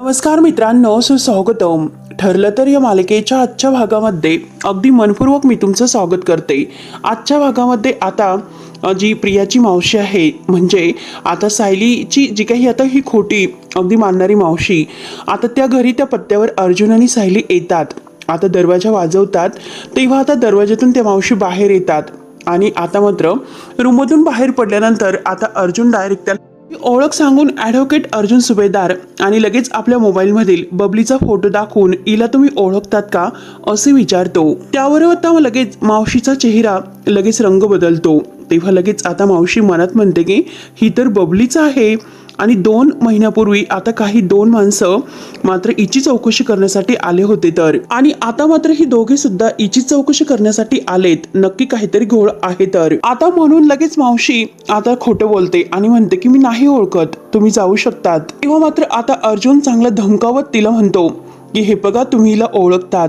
नमस्कार मित्रांनो सुस्वागतम. ठरलं तर या मालिकेच्या आजच्या भागामध्ये अगदी मनपूर्वक मी तुमचं स्वागत करते. आजच्या भागामध्ये आता जी प्रियाची मावशी आहे म्हणजे आता सायलीची जी काही आता ही खोटी अगदी मानणारी मावशी आता त्या घरी त्या पत्त्यावर अर्जुन आणि सायली येतात. आता दरवाजा वाजवतात तेव्हा आता दरवाजातून त्या मावशी बाहेर येतात. आणि आता मात्र रूममधून बाहेर पडल्यानंतर आता अर्जुन डायरेक्ट त्याला ओळख सांगून ॲडव्होकेट अर्जुन सुभेदार आणि लगेच आपल्या मोबाईलमधील बबलीचा फोटो दाखवून हिला तुम्ही ओळखतात का असे विचारतो. त्यावर आता लगेच मावशीचा चेहरा लगेच रंग बदलतो. तेव्हा लगेच आता मावशी मनात म्हणते की ही तर बबलीच आहे. आणि दोन महिन्यापूर्वी आता काही दोन माणसं मात्र इची चौकशी करण्यासाठी आले होते तर. आणि आता मात्र ही दोघे सुद्धा इची चौकशी करण्यासाठी आलेत. नक्की काहीतरी घोळ आहे तर. आता म्हणून लगेच मावशी आता खोटं बोलते आणि म्हणते की मी नाही ओळखत. तुम्ही जाऊ शकतात. तेव्हा मात्र आता अर्जुन चांगला धमकावत तिला म्हणतो की हे बघा तुम्ही हिला ओळखतात.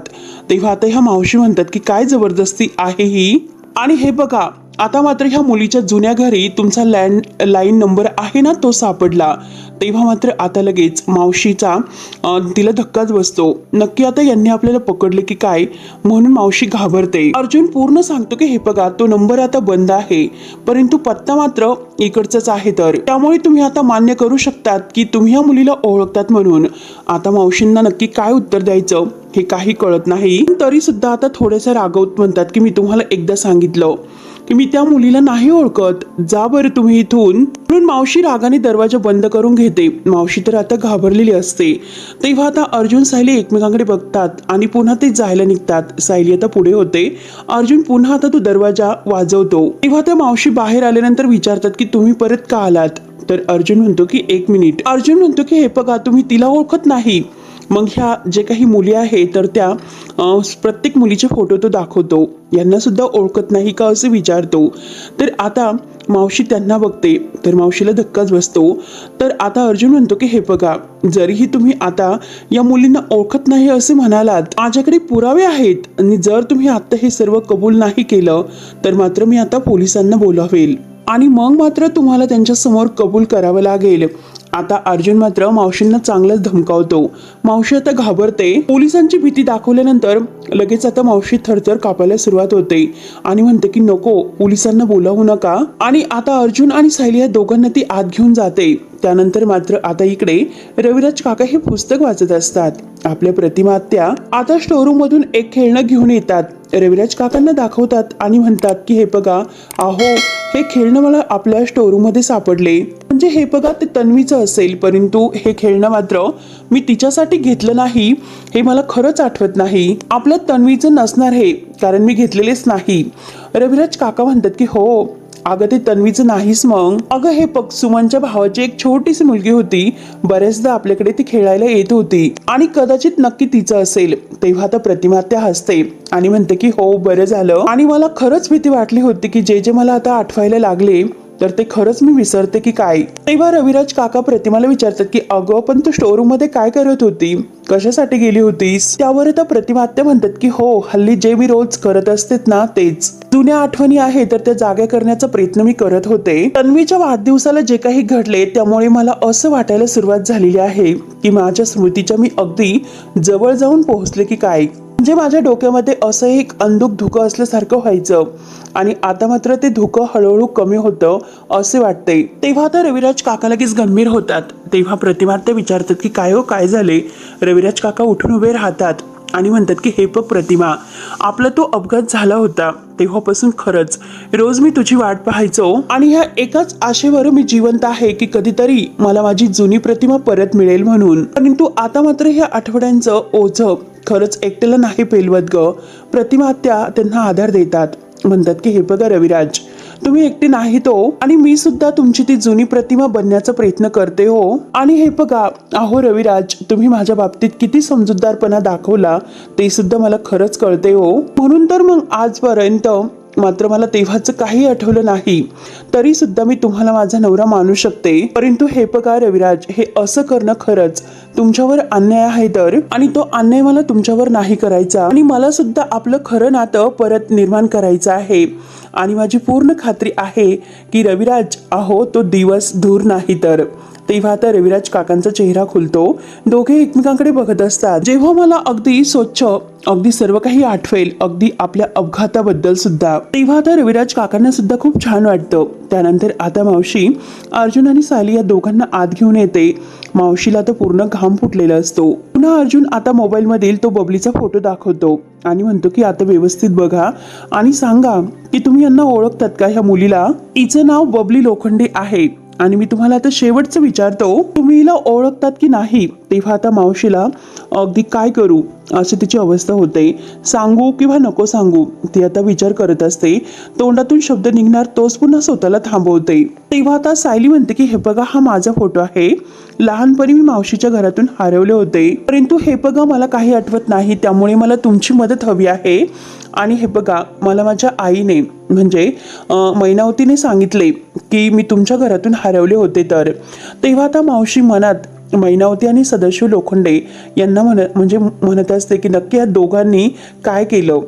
तेव्हा आता ह्या मावशी म्हणतात की काय जबरदस्ती आहे ही? आणि हे बघा आता मात्र ह्या मुलीच्या जुन्या घरी तुमचा लँड लाईन नंबर आहे ना तो सापडला. तेव्हा मात्र आता लगेच मावशीचा तिला धक्काच बसतो. नक्की आता यांनी आपल्याला पकडले की काय? म्हणून मावशी घाबरते. अर्जुन पूर्ण सांगतो की हे बघा तो नंबर आता बंद आहे. परंतु पत्ता मात्र इकडचाच आहे तर. त्यामुळे तुम्ही आता मान्य करू शकतात की तुम्ही या मुलीला ओळखतात म्हणून. आता मावशींना नक्की काय उत्तर द्यायचं हे काही कळत नाही. तरी सुद्धा आता थोडेसे रागवत म्हणतात की मी तुम्हाला एकदा सांगितलं. मी त्या मुलीला नाही ओळखत. जा बरं तुम्ही इथून. म्हणून मावशी रागाने दरवाजा बंद करून घेते. मावशी तर आता घाबरलेली असते. तेव्हा आता अर्जुन सायली एकमेकांकडे बघतात आणि पुन्हा ते जायला निघतात. सायली आता पुढे होते. अर्जुन पुन्हा आता तो दरवाजा वाजवतो. तेव्हा त्या मावशी बाहेर आल्यानंतर विचारतात की तुम्ही परत का आलात? तर अर्जुन म्हणतो की एक मिनिट. अर्जुन म्हणतो की हे बघा तुम्ही तिला ओळखत नाही. मग ह्या जे काही मुली आहे तर त्या प्रत्येक मुलीचे फोटो तो दाखवतो. यांनासुद्धा ओळखत नाही का असं विचारतो. तर आता मावशी त्यांना बघते तर मावशीला धक्काच बसतो. तर आता अर्जुन म्हणतो की हे बघा जरीही तुम्ही आता या मुलींना ओळखत नाही असे म्हणालात माझ्याकडे पुरावे आहेत. आणि जर तुम्ही आता हे सर्व कबूल नाही केलं तर मात्र मी आता पोलिसांना बोलावेल. आणि मग मात्र तुम्हाला त्यांच्यासमोर कबूल करावं लागेल. आता अर्जुन मात्र मावशींना चांगलंच धमकावतो. मावशी आता घाबरते. पोलिसांची भीती दाखवल्यानंतर लगेच आता मावशी थरथर कापायला सुरुवात होते. आणि म्हणते की नको पोलिसांना बोलावू नका. आणि आता अर्जुन आणि सायली या दोघांना ती आत घेऊन जाते. त्यानंतर मात्र आता इकडे रविराज काका हे पुस्तक वाचत असतात. आपल्या प्रतिमात्या आता स्टोरूम मधून एक खेळणं घेऊन येतात. रविराज काकांना दाखवतात आणि म्हणतात की हे बघा अहो हे खेळणं मला आपल्या स्टोरूमध्ये सापडले. म्हणजे हे बघा ते तन्वीचं असेल परंतु हे खेळणं मात्र मी तिच्यासाठी घेतलं नाही हे मला खरंच आठवत नाही. आपल्या तन्वीचं नसणार हे कारण मी घेतलेलेच नाही. रविराज काका म्हणतात की हो अगं ते तन्वीचं नाहीच मग. अगं हे पग सुमनच्या भावाची एक छोटीशी मुलगी होती. बऱ्याचदा आपल्याकडे ती खेळायला येत होती. आणि कदाचित नक्की तिचं असेल. तेव्हा तर प्रतिमा त्या हसते. आणि म्हणते की हो बरं झालं. आणि मला खरंच भीती वाटली होती की जे जे मला आता आठवायला लागले तर ते खरंच मी विसरते की काय. तेव्हा रविराज काका प्रतिमाला विचारतात की अगं पण तू स्टोरूममध्ये काय करत होती? कशासाठी गेली होतीस? त्यावर आता प्रतिमा आत्या म्हणतात की हो हल्ली जे मी रोज करत असतेत ना तेच. जुन्या आठवणी आहे तर त्या जाग्या करण्याचा प्रयत्न मी करत होते. तन्वीच्या वाढदिवसाला जे काही घडले त्यामुळे मला असं वाटायला सुरुवात झालेली आहे की माझ्या स्मृतीच्या मी अगदी जवळ जाऊन पोहोचले की काय. म्हणजे माझ्या डोक्यामध्ये असं एक अंधुक धुकं असल्यासारखं व्हायचं. आणि आता मात्र ते धुकं हळूहळू कमी होतं असे वाटते तेव्हा आता रविराज काका लगेच गंभीर होतात. तेव्हा प्रतिमा ते विचारतात की काय हो काय झाले? रविराज काका उठून उभे राहतात. आणि म्हणतात की हे बघ प्रतिमा आपला तो अपघात झाला होता तेव्हापासून खरंच. रोज मी तुझी वाट पाहायचो आणि ह्या एकाच आशेवर मी जिवंत आहे की कधीतरी मला माझी जुनी प्रतिमा परत मिळेल म्हणून. परंतु आता मात्र ह्या आठवड्यांचं ओझं खरंच एकट्याला नाही पेलवत ग. प्रतिमा त्या त्यांना आधार देतात. म्हणतात की हे बघा रविराज तुम्ही एकटे नाही तो हो. आणि मी सुद्धा तुमची ती जुनी प्रतिमा बनण्याचा प्रयत्न करते हो. आणि हे बघा अहो रविराज तुम्ही माझ्या बाबतीत किती समजूतदारपणा दाखवला ते सुद्धा मला खरंच कळते हो. म्हणून तर मग आजपर्यंत मात्र मला तेव्हाचं काही आठवलं नाही. तरी सुद्धा मी तुम्हाला माझा नवरा मानू शकते. परंतु हे बघा रविराज हे असं करणं खरंच तुमच्यावर अन्याय आहे तर? आणि तो अन्याय मला तुमच्यावर नाही करायचा. आणि मला सुद्धा आपलं खरं नातं परत निर्माण करायचं आहे. आणि माझी पूर्ण खात्री आहे की रविराज अहो तो दिवस दूर नाही तर. तेव्हा आता रविराज काकांचा चेहरा खुलतो. दोघे एकमेकांकडे बघत असतात. जेव्हा मला अगदी स्वच्छ अगदी सर्व काही आठवेल अगदी आपल्या अपघाताबद्दल सुद्धा. तेव्हा आता रविराज काकांना सुद्धा खूप छान वाटतं. त्यानंतर आता मावशी अर्जुन आणि साली या दोघांना आत घेऊन येते. मावशीला तर पूर्ण घाम फुटलेला असतो. पुन्हा अर्जुन आता मोबाईलमधील तो बबलीचा फोटो दाखवतो. आणि म्हणतो की आता व्यवस्थित बघा. आणि सांगा की तुम्ही यांना ओळखतात का ह्या मुलीला? हिचं नाव बबली लोखंडे आहे. आणि मी तुम्हाला आता शेवटचं विचारतो तुम्ही हिला ओळखतात की नाही? तेव्हा आता मावशीला अगदी काय करू? अशी तिची अवस्था होते. सांगू किंवा नको सांगू? ती आता विचार करत असते. तोंडातून शब्द निघणार तोच पुन्हा स्वतःला थांबवते. तेव्हा आता सायली म्हणते की हे बघा हा माझा फोटो आहे. लहानपणी मी मावशीच्या घरातून हरवले होते. परंतु हे बघा मला काही आठवत नाही. त्यामुळे मला तुमची मदत हवी आहे. आणि हे बघा मला माझ्या आईने म्हणजे मैनावतीने सांगितले की मी तुमच्या घरातून हरवले होते तर. तेव्हा आता मावशी मनात मैनावती आणि सदाशिव लोखंडे यांना म्हण म्हणजे म्हणत असते की नक्की या दोघांनी काय केलं?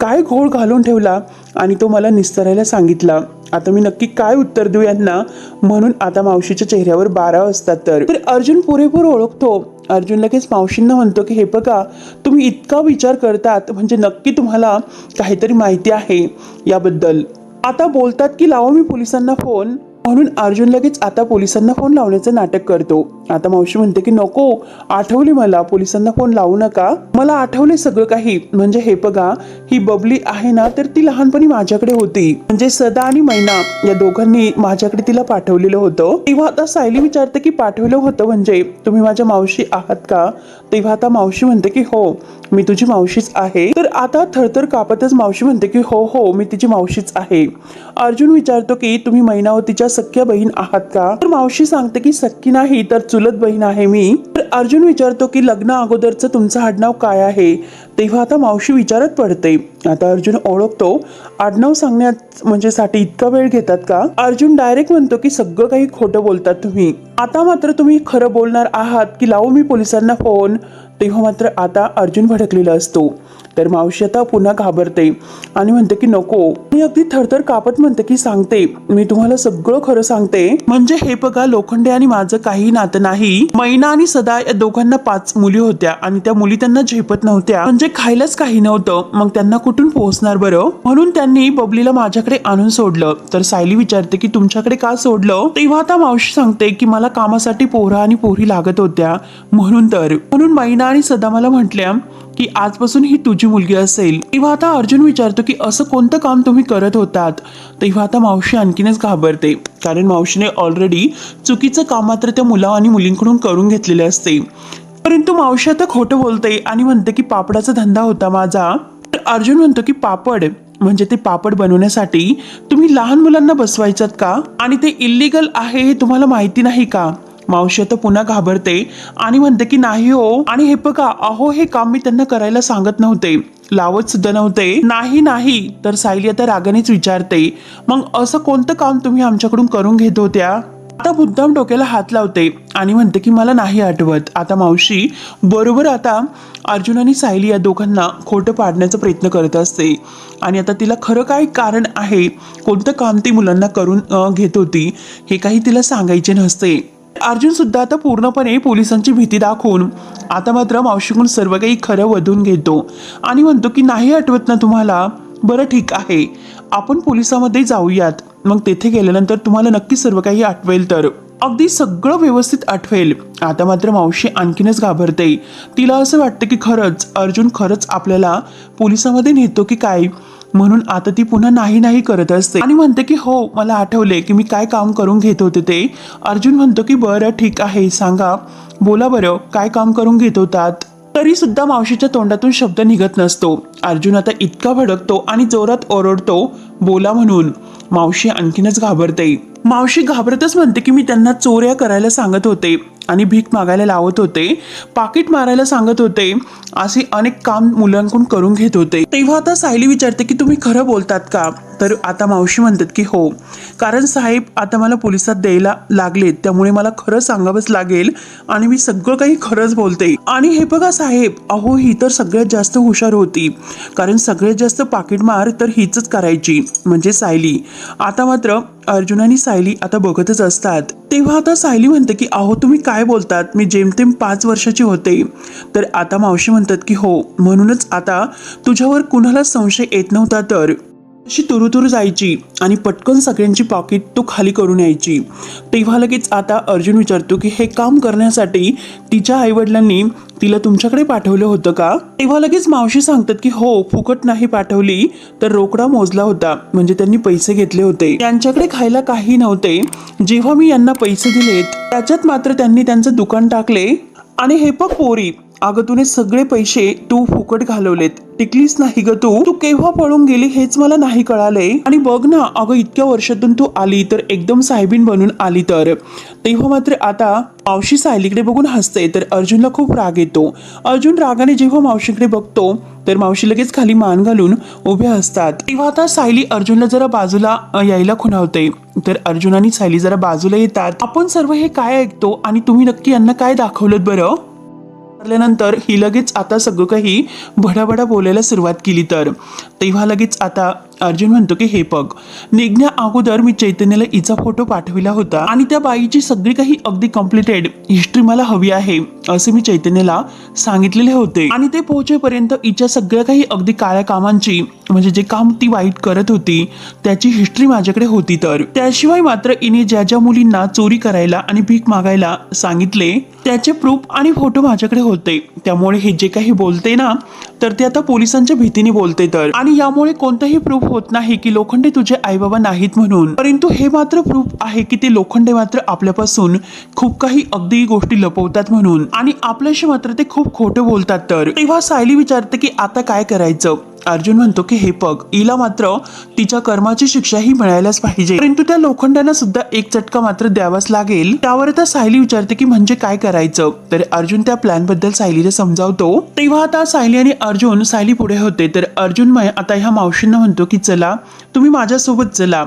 काय घोळ घालून ठेवला? आणि तो मला निस्तरायला सांगितला. आता मी नक्की काय उत्तर देऊ यांना? म्हणून आता मावशीच्या चेहऱ्यावर बारा असतात तर. तर अर्जुन पुरेपूर ओळखतो. अर्जुन लगेच मावशींना म्हणतो की हे बघा तुम्ही इतका विचार करतात म्हणजे नक्की तुम्हाला काहीतरी माहिती आहे याबद्दल. आता बोलतात की लावा मी पोलिसांना फोन. म्हणून अर्जुन लगेच आता पोलिसांना फोन लावण्याचं नाटक करतो. आता मावशी म्हणते की नको आठवली मला पोलिसांना फोन लावू नका. मला आठवले सगळं काही. म्हणजे हे बघा ही बबली आहे ना तर ती लहानपणी माझ्याकडे होती. म्हणजे सदा आणि मैना या दोघांनी माझ्याकडे तिला पाठवलेलं होतं. तेव्हा आता सायली विचारते की पाठवलं होतं म्हणजे तुम्ही माझ्या मावशी आहात का? तेव्हा आता मावशी म्हणते की हो मी तुझी मावशीच आहे. तर आता थरथर कापतच मावशी म्हणते की हो हो मी तिची मावशीच आहे. अर्जुन विचारतो की तुम्ही मैनावतीच्या हो सख्या बहीण आहात का? तर मावशी सांगते की सख्खी नाही तर चुलत बहीण आहे मी. तर अर्जुन विचारतो की लग्न अगोदरचं तुमचं आडनाव काय आहे? तेव्हा आता मावशी विचारत पडते. आता अर्जुन ओळखतो. आडनाव सांगण्यात म्हणजे साठी इतका वेळ घेतात का? अर्जुन डायरेक्ट म्हणतो की सगळं काही खोटं बोलतात तुम्ही. आता मात्र तुम्ही खरं बोलणार आहात की लावू मी पोलिसांना फोन? तेव्हा मात्र आता अर्जुन भडकलेला असतो. तर मावशी आता पुन्हा घाबरते आणि म्हणते की नको. मी अगदी थरथर कापत म्हणते की सांगते. मी तुम्हाला सगळं खरं सांगते. म्हणजे हे बघा लोखंडे आणि माझं काही नातं नाही. मैना आणि सदा या दोघांना पाच मुली होत्या आणि त्या मुली त्यांना झेपत नव्हत्या. म्हणजे खायलाच काही नव्हतं. मग त्यांना कुठून पोहोचणार बरं? म्हणून त्यांनी बबलीला माझ्याकडे आणून सोडलं. तर सायली विचारते की तुमच्याकडे का सोडलं? तेव्हा आता मावशी सांगते की मला कामासाठी पोहरा आणि पोरी लागत होत्या. म्हणून तर. म्हणून मैना आणि सदा मला म्हटल्या की आजपासून ही तुझी मुलगी असेल. तेव्हा आता अर्जुन विचारतो की असं कोणतं काम तुम्ही करत होतात? तेव्हा आता मावशी आणखीनच घाबरते. कारण मावशीने ऑलरेडी चुकीचं काम मात्र त्या मुला आणि मुलींकडून करून घेतलेले असते. परंतु मावशी आता खोटं बोलते आणि म्हणते की पापडाचा धंदा होता माझा. तर अर्जुन म्हणतो की पापड म्हणजे ते पापड बनवण्यासाठी तुम्ही लहान मुलांना बसवायचात का? आणि ते इल्लीगल आहे हे तुम्हाला माहिती नाही का? मावशी आता पुन्हा घाबरते आणि म्हणते की नाही हो. आणि हे बघा अहो हे काम मी त्यांना करायला सांगत नव्हते. लावत सुद्धा नव्हते. नाही नाही. तर सायली आता रागानेच विचारते मग असं कोणतं काम तुम्ही आमच्याकडून करून घेत होत्या? आता मुद्दाम डोक्याला हात लावते आणि म्हणते की मला नाही आठवत. आता मावशी बरोबर आता अर्जुन आणि सायली या दोघांना खोटं पाडण्याचा प्रयत्न करत असते. आणि आता तिला खरं काय कारण आहे? कोणतं काम ती मुलांना करून घेत होती? हे काही तिला सांगायचे नसते. अर्जुन सुद्धा आता पूर्णपणे पोलिसांची भीती दाखवून आता मात्र मावशीकडून सर्व काही खरं वधून घेतो. आणि म्हणतो की नाही आठवत ना तुम्हाला? बरं ठीक आहे. आपण पोलिसामध्ये जाऊयात. मग तेथे गेल्यानंतर तुम्हाला नक्की सर्व काही आठवेल तर. अगदी सगळं व्यवस्थित आठवेल. आता मात्र मावशी आणखीनच घाबरते. तिला असं वाटतं की खरंच अर्जुन खरंच आपल्याला पोलिसामध्ये नेतो की काय? म्हणून आता ती पुन्हा नाही नाही करत असते. आणि म्हणते की हो मला आठवले की मी काय काम करून घेत होते ते. अर्जुन म्हणतो की बरं ठीक आहे सांगा. बोला बरं काय काम करून घेत होतात? तरी सुद्धा मावशीच्या तोंडातून शब्द निघत नसतो. अर्जुन आता इतका भडकतो आणि जोरात ओरडतो बोला म्हणून. मावशी आणखीनच घाबरते. मावशी घाबरतच म्हणते की मी त्यांना चोऱ्या करायला सांगत होते आणि भीक मागायला लावत होते पाकिट मारायला सांगत होते असे अनेक काम मुलांकडून करून घेत होते. तेव्हा आता सायली विचारते की तुम्ही खरं बोलतात का? तर आता मावशी म्हणतात की हो. कारण साहेब आता मला पोलिसात द्यायला लागलेत त्यामुळे मला खरं सांगावंच लागेल आणि मी सगळं काही खरंच बोलते. आणि हे बघा साहेब अहो ही तर सगळ्यात जास्त हुशार होती. कारण सगळ्यात जास्त पाकिटमार तर हीच करायची म्हणजे सायली. आता मात्र अर्जुन आणि सायली आता बघतच असतात. तेव्हा आता सायली म्हणते की अहो तुम्ही काय बोलतात? मी जेमतेम पाच वर्षाची होते. तर आता मावशी म्हणतात की हो. म्हणूनच आता तुझ्यावर कुणाला संशय येत नव्हता तर. अशी तुरुतुरू जायची आणि पटकन सगळ्यांची पॉकेट तो खाली करून यायची. तेव्हा लगेच आता अर्जुन विचारतो की हे काम करण्यासाठी तिच्या आईवडिलांनी तिला तुमच्याकडे पाठवलं होतं का? तेव्हा लगेच मावशी सांगतात की हो फुकट नाही पाठवली तर रोकडा मोजला होता. म्हणजे त्यांनी पैसे घेतले होते. त्यांच्याकडे खायला काही नव्हते. जेव्हा मी यांना पैसे दिलेत त्याच्यात मात्र त्यांनी त्यांचं दुकान टाकले. आणि हे बघ पोरी अगं तुने सगळे पैसे तू फुकट घालवलेत. टिकलीच नाही ग तू. तू केव्हा पळून गेली हेच मला नाही कळालंय. आणि बघ ना अगं इतक्या वर्षातून तू आली तर एकदम साहेबीन बनून आली तर. तेव्हा मात्र आता मावशी सायलीकडे बघून हसते तर अर्जुनला खूप राग येतो. अर्जुन रागाने जेव्हा मावशीकडे बघतो तर मावशी लगेच खाली मान घालून उभे असतात. तेव्हा आता सायली अर्जुनला जरा बाजूला यायला खुणावते. तर अर्जुन आणि सायली जरा बाजूला येतात. आपण सर्व हे काय ऐकतो आणि तुम्ही नक्की यांना काय दाखवलं बरं? वापरल्यानंतर ही लगेच आता सगळं काही भडाभडा बोलायला सुरुवात केली तर. तेव्हा लगेच आता अर्जुन म्हणतो की हे बघ निघण्या अगोदर मी चैतन्याला हिचा फोटो पाठविला होता आणि त्या बाईची सगळी काही अगदी कम्प्लिटेड हिस्ट्री मला हवी आहे असे मी चैतन्याला सांगितलेले होते. आणि ते पोहोचेपर्यंत हिच्या सगळ्या काही अगदी काळ्या कामांची म्हणजे जे काम ती वाईट करत होती त्याची हिस्ट्री माझ्याकडे होती तर. त्याशिवाय मात्र हिने ज्या ज्या मुलींना चोरी करायला आणि भीक मागायला सांगितले त्याचे प्रूफ आणि फोटो माझ्याकडे होते. त्यामुळे हे जे काही बोलते ना तर ते आता पोलिसांच्या भीतीने बोलते तर. आणि यामुळे कोणतंही प्रूफ होत नाही की लोखंडे तुझे आई बाबा नाहीत म्हणून. परंतु हे मात्र प्रूफ आहे की ते लोखंडे मात्र आपल्यापासून खूप काही अगदी गोष्टी लपवतात म्हणून. आणि आपल्याशी मात्र ते खूप खोटं बोलतात तर. तेव्हा सायली विचारते की आता काय करायचं? अर्जुन म्हणतो की हे पग इला मात्र तिच्या कर्माची शिक्षा ही मिळायलाच पाहिजे. परंतु त्या लोखंडांना सुद्धा एक चटका मात्र द्यावाच लागेल. त्यावर आता सायली विचारते की म्हणजे काय करायचं? तर अर्जुन त्या प्लॅनबद्दल सायलीला समजावतो. तेव्हा आता सायली आणि अर्जुन सायली पुढे होते. तर अर्जुन मय आता ह्या मावशींना म्हणतो की चला तुम्ही माझ्यासोबत चला.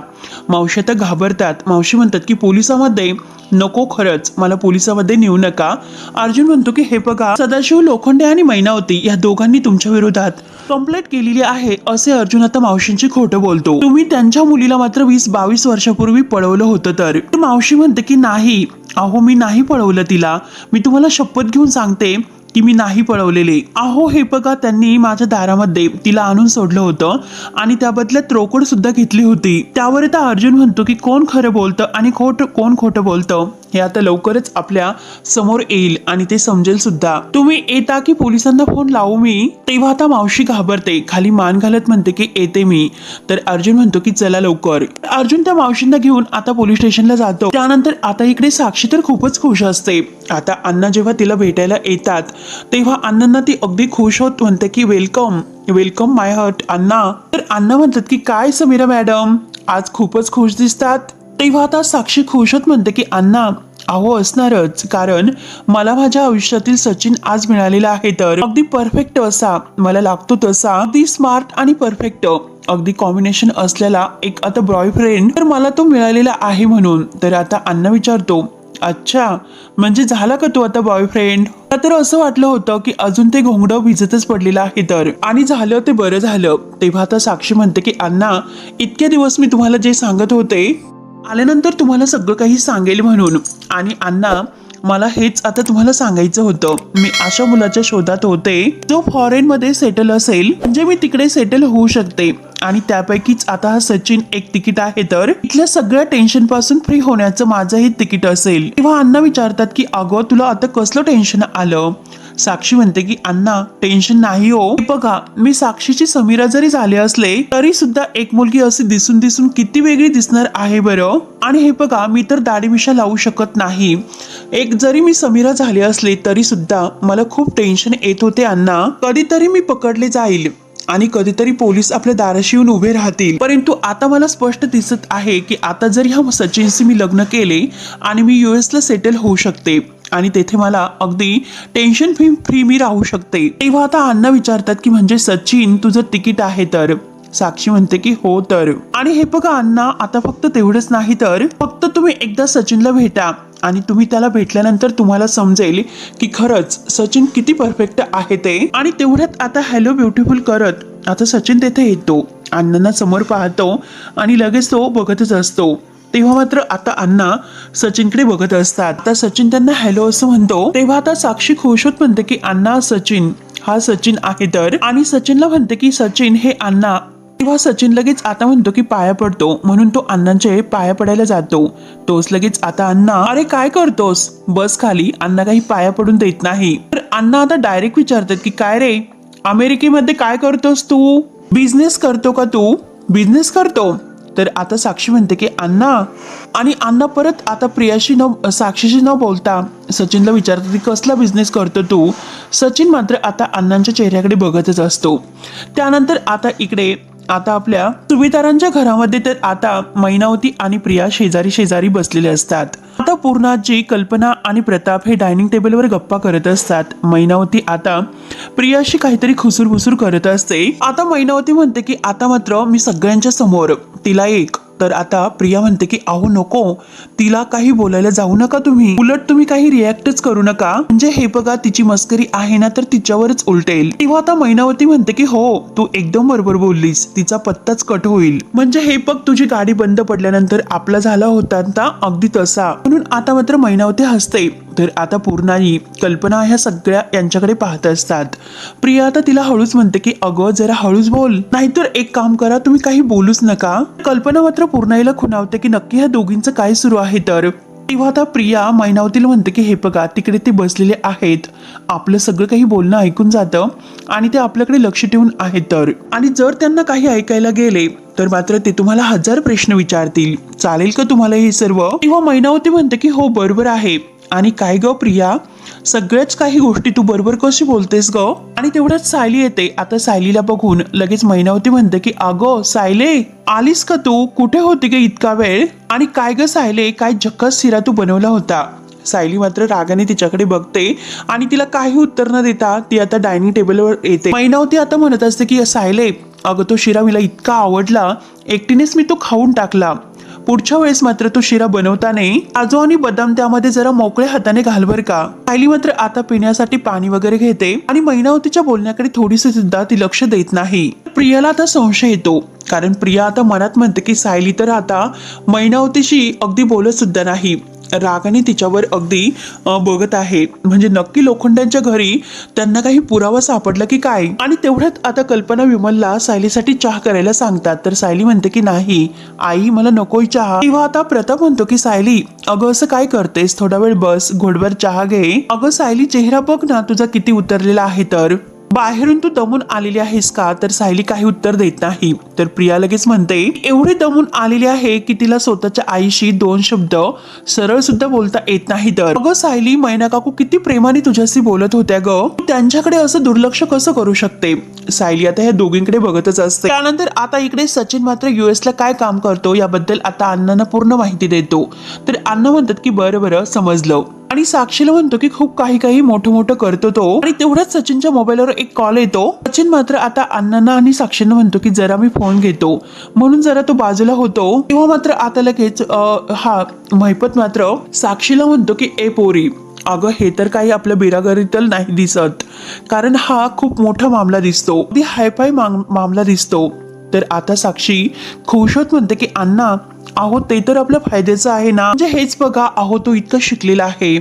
मावशी आता घाबरतात. मावशी म्हणतात की पोलिसामध्ये नको खरंच. मला पोलिसामध्ये नेऊ नका. अर्जुन म्हणतो की हे बघा सदाशिव लोखंडे आणि मैनावती या दोघांनी तुमच्या विरोधात कंप्लेंट केलेली आहे असे अर्जुन आता मावशींची खोटं बोलतो. तुम्ही त्यांच्या मुलीला मात्र वीस बावीस वर्षापूर्वी पळवलं होतं तर मावशी म्हणते की नाही. अहो मी नाही पळवलं तिला. मी तुम्हाला शपथ घेऊन सांगते. की मी नाही पळवलेले. अहो हे बघा त्यांनी माझ्या दारामध्ये तिला आणून सोडलं होतं आणि त्या बदल्यात रोकड सुद्धा घेतली होती. त्यावर आता अर्जुन म्हणतो की कोण खरं बोलतं आणि खोट कोण खोटं बोलतं? हे आता लवकरच आपल्यासमोर येईल आणि ते समजेल सुद्धा. तुम्ही येता की पोलिसांना फोन लावू मी? तेव्हा आता मावशी घाबरते. खाली मान घालत म्हणते की येते मी. तर अर्जुन म्हणतो की चला लवकर. अर्जुन त्या मावशींना घेऊन आता पोलीस स्टेशनला जातो. त्यानंतर आता इकडे साक्षी तर खूपच खुश असते. आता अण्णा जेव्हा तिला भेटायला येतात तेव्हा अण्णांना ती अगदी खुश होत म्हणते की welcome welcome my heart Anna. तर अण्णा म्हणतात की काय समीरा मॅडम आज खूपच खुश दिसतात. तेव्हा आता साक्षी खुश होत म्हणते की अण्णा अहो असणारच. कारण मला माझ्या आयुष्यातील सचिन आज मिळालेला आहे तर अगदी परफेक्ट असा. मला लागतो तसा. अगदी स्मार्ट आणि परफेक्ट. अगदी कॉम्बिनेशन असलेला एक आता बॉयफ्रेंड तर मला तो मिळालेला आहे म्हणून. तर आता अण्णा विचारतो अच्छा म्हणजे झाला का तू आता बॉयफ्रेंड तर असं वाटलं होतं की अजून ते घोंगडं भिजतच पडलेलं आहे तर. आणि झालं ते बरं झालं. तेव्हा आता साक्षी म्हणते की अण्णा इतके दिवस मी तुम्हाला जे सांगत होते आल्यानंतर तुम्हाला सगळं काही सांगेल म्हणून. आणि अण्णा मला हेच आता तुम्हाला सांगायचं होतं. मी अशा मुलाच्या शोधात होते. जो फॉरेन मध्ये सेटल असेल म्हणजे मी तिकडे सेटल होऊ शकते. आणि त्यापैकीच आता हा सचिन एक तिकीट आहे तर इथल्या सगळ्या टेन्शनपासून फ्री होण्याचं माझं हे तिकीट असेल. तेव्हा अण्णा विचारतात की अगं तुला आता कसलं टेन्शन आलं? साक्षी म्हणते की अण्णा टेन्शन नाही हो. बघा मी साक्षीची समीरा जरी झाले असले तरी सुद्धा एक मुलगी अशी दिसून दिसून किती वेगळी दिसणार आहे बरं? आणि हे बघा मी तर दाढी मिशा लावू शकत नाही. एक जरी मी समीरा झाले असले तरी सुद्धा मला खूप टेन्शन येत होते अण्णा. कधीतरी मी पकडले जाईल आणि कधीतरी पोलीस आपल्या दाराशी येऊन उभे राहतील. परंतु आता मला स्पष्ट दिसत आहे की आता जरी ह्या सचिनशी मी लग्न केले आणि मी युएसला सेटल होऊ शकते आणि तेथे मला अगदी टेन्शन फ्री फ्री मी राहू शकते. तेव्हा आता अण्णा विचारतात की म्हणजे सचिन तुझं तिकीट आहे तर? साक्षी म्हणते की हो तर. आणि हे बघा अण्णा आता फक्त तेवढंच नाही तर फक्त तुम्ही एकदा सचिनला भेटा आणि तुम्ही त्याला भेटल्यानंतर तुम्हाला समजेल की खरंच सचिन किती परफेक्ट आहे ते. आणि तेवढ्यात आता हॅलो ब्युटिफुल करत आता सचिन तेथे येतो. अण्णांना समोर पाहतो आणि लगेच तो बघतच असतो. तेव्हा मात्र आता अण्णा सचिनकडे बघत असतात. आता सचिन त्यांना हॅलो असं म्हणतो. तेव्हा आता साक्षी खुश होत म्हणते की अण्णा सचिन हा सचिन आहे तर? आणि सचिनला म्हणते की सचिन हे अण्णा. तेव्हा सचिन लगेच आता म्हणतो की पाया पडतो. म्हणून तो अण्णांचे पाया पडायला जातो. तोच लगेच आता अण्णा अरे काय करतोस? बस खाली. अण्णा काही पाया पडून देत नाही. तर अण्णा आता डायरेक्ट विचारतात की काय रे? अमेरिकेमध्ये काय करतोस तू? बिझनेस करतो का तू? बिझनेस करतो? तर आता साक्षी म्हणते की अण्णा. आणि अण्णा परत आता प्रियाशी न साक्षीशी न बोलता सचिनला विचारतो की कसला बिझनेस करतो तू? सचिन मात्र आता अण्णांच्या चेहऱ्याकडे बघतच असतो. त्यानंतर आता इकडे आता आपल्या सुभेदारांच्या घरामध्ये तर आता मैनावती आणि प्रिया शेजारी शेजारी बसलेले असतात. आता पूर्णाजी कल्पना आणि प्रताप हे डायनिंग टेबलवर गप्पा करत असतात. मैनावती आता प्रियाशी काहीतरी खुसूर करत असते. आता मैनावती म्हणते की आता मात्र मी सगळ्यांच्या समोर. तिला एक तर आता प्रिया म्हणते की अहो नको. तिला काही बोलायला जाऊ नका तुम्ही. उलट तुम्ही काही रिॲक्टच करू नका. म्हणजे हे बघा तिची मस्करी आहे ना तर तिच्यावरच उलटेल. तेव्हा आता मैनावती म्हणते की हो तू एकदम बरोबर बोललीस. तिचा पत्ताच कट होईल. म्हणजे हे बघ तुझी गाडी बंद पडल्यानंतर आपला झाला होता ना अगदी तसा. म्हणून आता मात्र मैनावती हसते. तर आता पूर्णाई कल्पना ह्या सगळ्या यांच्याकडे पाहत असतात. प्रिया आता तिला हळूच म्हणते की अगं जरा हळूच बोल. नाहीतर एक काम करा तुम्ही काही बोलूच नका. कल्पना मात्र पूर्णाईला खुणावते की नक्की ह्या दोघींचं काय सुरू आहे तर? तेव्हा आता प्रिया मैनावतील म्हणते की हे बघा तिकडे ते बसलेले आहेत. आपलं सगळं काही बोलणं ऐकून जातं आणि ते आपल्याकडे लक्ष ठेवून आहेत तर. आणि जर त्यांना काही ऐकायला गेले तर मात्र ते तुम्हाला हजार प्रश्न विचारतील. चालेल का तुम्हाला हे सर्व? तेव्हा मैनावती म्हणते की हो बरोबर आहे. आणि काय ग प्रिया? सगळ्याच काही गोष्टी तू बरोबर कशी बोलतेस ग? आणि तेवढ्यात सायली येते. आता सायलीला बघून लगेच मैनावती म्हणते की अगो सायले आलीस का तू? कुठे होती ग इतका वेळ? आणि काय ग सायले? काय जक्कस शिरा तू बनवला होता? सायली मात्र रागाने तिच्याकडे बघते आणि तिला काही उत्तर न देता ती आता डायनिंग टेबलवर येते. मैनावती आता म्हणत असते की सायले अगं तो शिरा मला इतका आवडला. एकटीनेच मी तो खाऊन टाकला. पुढच्या वेळेस मात्र तो शिरा बनवताना काजू आणि बदाम त्यामध्ये जरा मोकळ्या हाताने घाल बर का? सायली मात्र आता पिण्यासाठी पाणी वगैरे घेते आणि मैनावतीच्या बोलण्याकडे थोडीशी सुद्धा ती लक्ष देत नाही. प्रियाला आता संशय येतो. कारण प्रिया आता मनात म्हणते की सायली तर आता मैनावतीशी अगदी बोलत सुद्धा नाही. रागाने तिच्यावर अगदी बघत आहे. म्हणजे नक्की लोखंडांच्या घरी त्यांना काही पुरावा सापडला की काय? आणि तेवढ्यात आता कल्पना विमलला सायलीसाठी चहा करायला सांगतात. तर सायली म्हणते की नाही आई मला नकोय चहा. तेव्हा आता प्रताप म्हणतो की सायली अगं असं काय करतेस? थोडा वेळ बस घोडभर चहा घे. अगं सायली चेहरा बघ ना तुझा किती उतरलेला आहे तर. बाहेरून तू दमून आलेली आहेस का? तर सायली काही उत्तर देत नाही. तर प्रिया लगेच म्हणते एवढी दमून आलेली आहे की तिला स्वतःच्या आईशी दोन शब्द सरळ सुद्धा बोलता येत नाही तर. अगं सायली मैना काकू किती प्रेमाने तुझ्याशी बोलत होत्या ग. त्यांच्याकडे असं दुर्लक्ष कसं करू शकते? सायली आता ह्या दोघींकडे बघतच असते. त्यानंतर आता इकडे सचिन मात्र युएसला काय काम करतो याबद्दल आता अण्णांना पूर्ण माहिती देतो. तर अण्णा म्हणतात की बरं बरं समजलं. आणि साक्षीला म्हणतो की खूप काही काही मोठं मोठं करतो तो. आणि तेवढ्याच सचिनच्या मोबाईलवर एक कॉल येतो. सचिन मात्र आता अण्णांना आणि साक्षींना म्हणतो की जरा मी फोन घेतो. म्हणून जरा तो बाजूला होतो. तेव्हा मात्र आता लगेच हा महिपत मात्र साक्षीला म्हणतो की ए पोरी अगं हे तर काही आपल्या बिरागरीतल नाही दिसत. कारण हा खूप मोठा मामला दिसतो. अगदी हायफाय माम- मामला दिसतो. तर आता साक्षी खुश होत म्हणते की अण्णा अहो ते तर आपल्या फायद्याचं आहे ना? म्हणजे हेच बघा अहो तो इतकं शिकलेला आहे.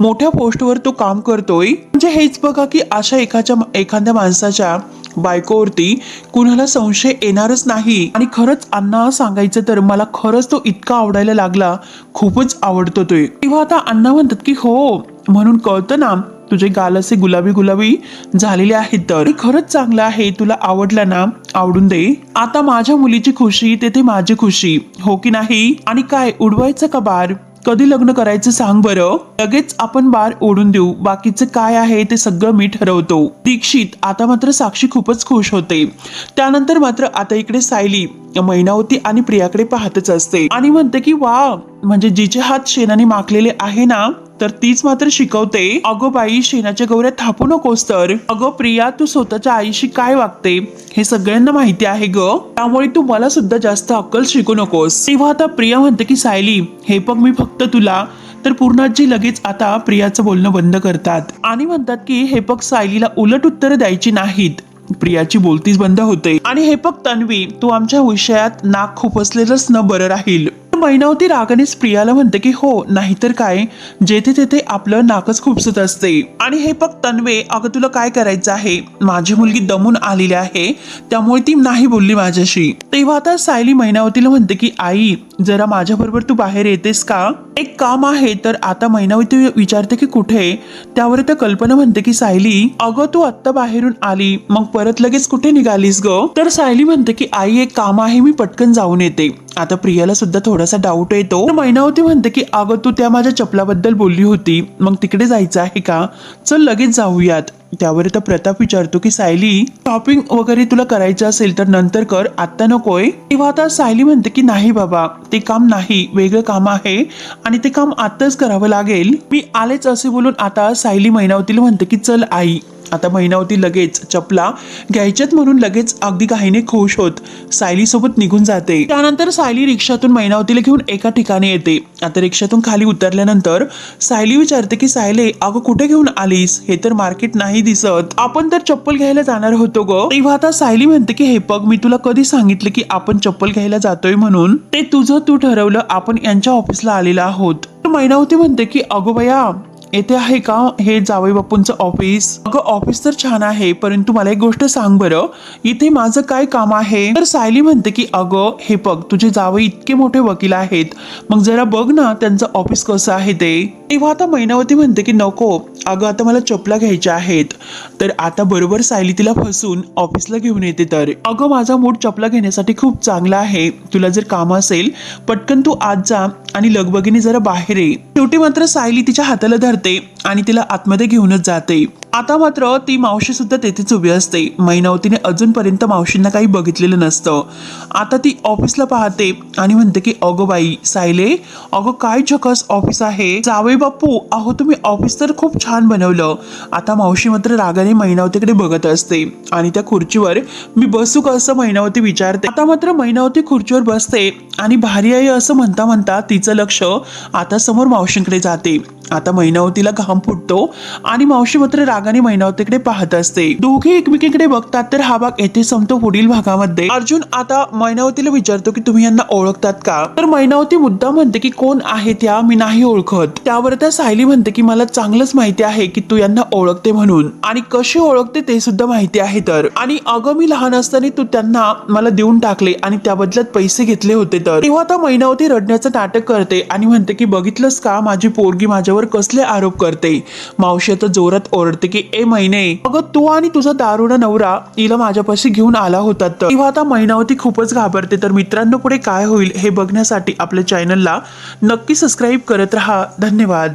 मोठ्या पोस्टवर तो काम करतोय. म्हणजे हेच बघा की अशा एखाद्या एखाद्या माणसाच्या बायकोवरती कुणाला संशय येणारच नाही. आणि खरंच अण्णा सांगायचं तर मला खरंच तो इतका आवडायला लागला. खूपच आवडतो तो. तेव्हा आता अण्णा म्हणतात की हो म्हणून कळतं ना तुझे गाल असे गुलाबी गुलाबी झालेले आहेत तर. खरंच चांगलं आहे तुला आवडलं ना? आवडून दे. आता माझ्या मुलीची खुशी तेथे माझी खुशी. हो की नाही? आणि काय उडवायचं का बार? कधी लग्न करायचं सांग बरं. लगेच आपण बार ओढून देऊ. बाकीचं काय आहे ते सगळं मी ठरवतो. दीक्षित आता मात्र साक्षी खूपच खुश होते. त्यानंतर मात्र आता इकडे सायली मैनावती आणि प्रियाकडे पाहतच असते. आणि म्हणते की वा म्हणजे जिचे हात शेणाने माखलेले आहे ना तर तीच मात्र शिकवते. अगो बाई शेणाच्या गौऱ्या थापू नकोस तर. अगं प्रिया तू स्वतःच्या आईशी काय वागते? हे सगळ्यांना माहिती आहे ग. त्यामुळे तू मला सुद्धा जास्त अक्कल शिकू नकोस. तेव्हा आता प्रिया म्हणते की सायली हे बघ मी फक्त तुला. तर पूर्णाजी लगेच आता प्रियाचं बोलणं बंद करतात. आणि म्हणतात की हे बघ सायलीला उलट उत्तर द्यायची नाहीत. प्रियाची बोलतीच बंद होते. आणि हे बघ तन्वी तू आमच्या विषयात नाक खुपसलेलंच न बरं राहील. मैनावती रागानेच प्रियाला म्हणते की हो नाहीतर काय? जेथे तेथे आपलं नाकच खुपसत असते. आणि हे बघ तन्वे अगं तुला काय करायचं आहे? माझी मुलगी दमून आलेली आहे त्यामुळे ती नाही बोलली माझ्याशी. तेव्हा आता सायली मैनावतीला म्हणते की आई जरा माझ्या बरोबर तू बाहेर येतेस का? एक काम आहे तर आता मैनावती विचारते की कुठे? त्यावर तर कल्पना म्हणते की सायली अगं तू आत्ता बाहेरून आली मग परत लगेच कुठे निघालीस ग? तर सायली म्हणते की आई एक काम आहे मी पटकन जाऊन येते. आता प्रियाला सुद्धा थोडासा डाऊट येतो. मैनावती म्हणते की अगं तू त्या माझ्या चपलाबद्दल बोलली होती. मग तिकडे जायचं आहे का? चल लगेच जाऊयात. त्यावर तर प्रताप विचारतो की सायली शॉपिंग वगैरे तुला करायचं असेल तर नंतर कर. आत्ता नकोय. तेव्हा आता सायली म्हणते की नाही बाबा ते काम नाही. वेगळं काम आहे आणि ते काम आत्ताच करावं लागेल. मी आलेच असे बोलून आता सायली मैनावतीला म्हणते की चल आई. आता महिनावती लगेच चपला घ्यायच्यात म्हणून लगेच अगदी काहीने खुश होत सायली सोबत निघून जाते. त्यानंतर सायली रिक्षातून मैनावतीला घेऊन एका ठिकाणी येते. आता रिक्षातून खाली उतरल्यानंतर सायली विचारते की सायले अगं कुठे घेऊन आलीस? हे तर मार्केट नाही दिसत. आपण तर चप्पल घ्यायला जाणार होतो ग. तेव्हा आता सायली म्हणते की हे पग मी तुला कधी सांगितलं की आपण चप्पल घ्यायला जातोय म्हणून? ते तुझं तू ठरवलं. आपण यांच्या ऑफिसला आलेला आहोत. तर मैनावती म्हणते की अगो बया येथे आहे का हे जावई बापूंचं ऑफिस अगं ऑफिस तर छान आहे परंतु मला एक गोष्ट सांग बरं. इथे माझं काय काम आहे? तर सायली म्हणते की अगं हे बघ तुझे जावई इतके मोठे वकील आहेत. मग जरा बघ ना त्यांचं ऑफिस कसं आहे ते. तेव्हा आता मैनावती म्हणते की नको. अगं आता मला चपला घ्यायच्या आहेत. तर आता बरोबर सायली तिला फसून ऑफिसला घेऊन येते तर. अगं माझा मूड चपला घेण्यासाठी खूप चांगला आहे. तुला जर काम असेल पटकन तू आज जा आणि लगबगीने जरा बाहेर ये. शेवटी मात्र सायली तिच्या हाताला धरते. आणि तिला आतमध्ये घेऊनच जाते. आता मात्र ती मावशी सुद्धा तेथेच उभी असते. मैनावतीने अजूनपर्यंत मावशींना काही बघितलेलं नसतं. आता ती ऑफिसला पाहते आणि म्हणते की अगो बाई सायले अगो काय झकस ऑफिस आहे? जावे बापू अहो तुम्ही ऑफिस तर खूप छान बनवलं. आता मावशी मात्र रागाने मैनावतीकडे बघत असते आणि त्या खुर्चीवर मी बसू का? असं मैनावती विचारते. आता मात्र मैनावती खुर्चीवर बसते आणि भारी आहे असं म्हणता म्हणता तिचं लक्ष आता समोर मावशींकडे जाते. आता मैनावतीला घाम फुटतो आणि मावशी मात्र रागाने मैनावतीकडे पाहत असते. दोघे एकमेकीकडे बघतात तर हा भाग येथे संपतो पुढील भागामध्ये. अर्जुन आता मैनावतीला विचारतो की तुम्ही यांना ओळखतात का? तर मैनावती मुद्दा म्हणते की कोण आहे त्या मी नाही ओळखत. त्यावर त्या सायली म्हणते की मला चांगलंच माहिती आहे की तू यांना ओळखते म्हणून. आणि कशी ओळखते ते सुद्धा माहिती आहे तर. आणि अगं मी लहान असताना तू त्यांना मला देऊन टाकले आणि त्या बदल्यात पैसे घेतले होते तर. तेव्हा आता मैनावती रडण्याचं नाटक करते आणि म्हणते की बघितलंस का? माझी पोरगी माझ्यावर कसले आरोप करते. मावशी आता जोरात ओरडते की ए महिने अगं तू आणि तुझा दारुण नवरा हिला माझ्यापाशी घेऊन आला होता तर. तेव्हा आता महिनावती खूपच घाबरते. तर मित्रांनो पुढे काय होईल हे बघण्यासाठी आपल्या चॅनलला नक्की सबस्क्राईब करत राहा. धन्यवाद.